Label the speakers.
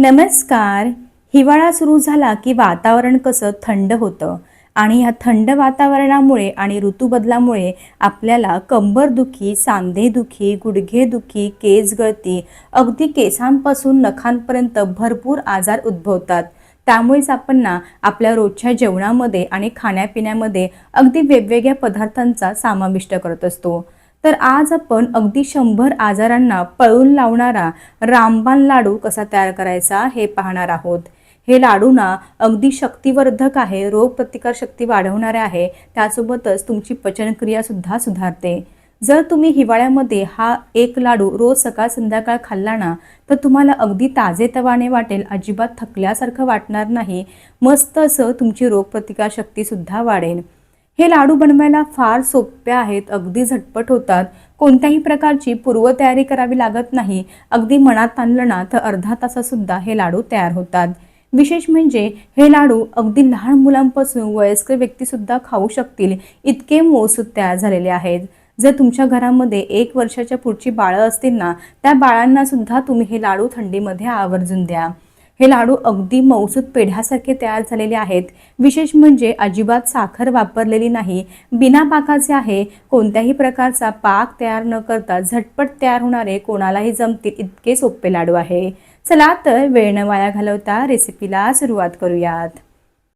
Speaker 1: नमस्कार. हिवाळा सुरू झाला की वातावरण कसं थंड होतं? आणि ह्या थंड वातावरणामुळे आणि ऋतूबदलामुळे आपल्याला कंबरदुखी सांधेदुखी गुडघेदुखी केस गळती अगदी केसांपासून नखांपर्यंत भरपूर आजार उद्भवतात. त्यामुळेच आपण ना आपल्या रोजच्या जेवणामध्ये आणि खाण्यापिण्यामध्ये अगदी वेगवेगळ्या पदार्थांचा समाविष्ट करत असतो. तर आज आपण अगदी शंभर आजारांना पळून लावणारा रामबाण लाडू कसा तयार करायचा हे पाहणार आहोत. हे लाडू ना अगदी शक्तिवर्धक आहे रोगप्रतिकार शक्ती वाढवणारे आहे त्यासोबतच तुमची पचनक्रिया सुद्धा सुधारते. जर तुम्ही हिवाळ्यामध्ये हा एक लाडू रोज सकाळ संध्याकाळ खाल्ला ना तर तुम्हाला अगदी ताजेतवाने वाटेल अजिबात थकल्यासारखं वाटणार नाही. मस्त असं तुमची रोगप्रतिकारशक्तीसुद्धा वाढेल. हे लाडू बनवायला फार सोपे आहेत अगदी झटपट होतात. कोणत्याही प्रकारची पूर्वतयारी करावी लागत नाही. अगदी मनात आणलं ना तर अर्धा तासासुद्धा हे लाडू तयार होतात. विशेष म्हणजे हे लाडू अगदी लहान मुलांपासून वयस्कर व्यक्तीसुद्धा खाऊ शकतील. इतके मोसूद तयार झालेले आहेत. जर तुमच्या घरामध्ये एक वर्षाच्या पुढची बाळं असतील ना त्या बाळांना सुद्धा तुम्ही हे लाडू थंडीमध्ये आवर्जून द्या. हे लाडू अगदी मौसूद पेढ्यासारखे तयार झालेले आहेत. विशेष म्हणजे अजिबात साखर वापरलेली नाही. बिना पाकाचे आहे. कोणत्याही प्रकारचा पाक तयार न करता झटपट तयार होणारे कोणालाही जमतील इतके सोपे लाडू आहे. चला तर वेळ न वाया घालवता रेसिपीला सुरुवात करूयात.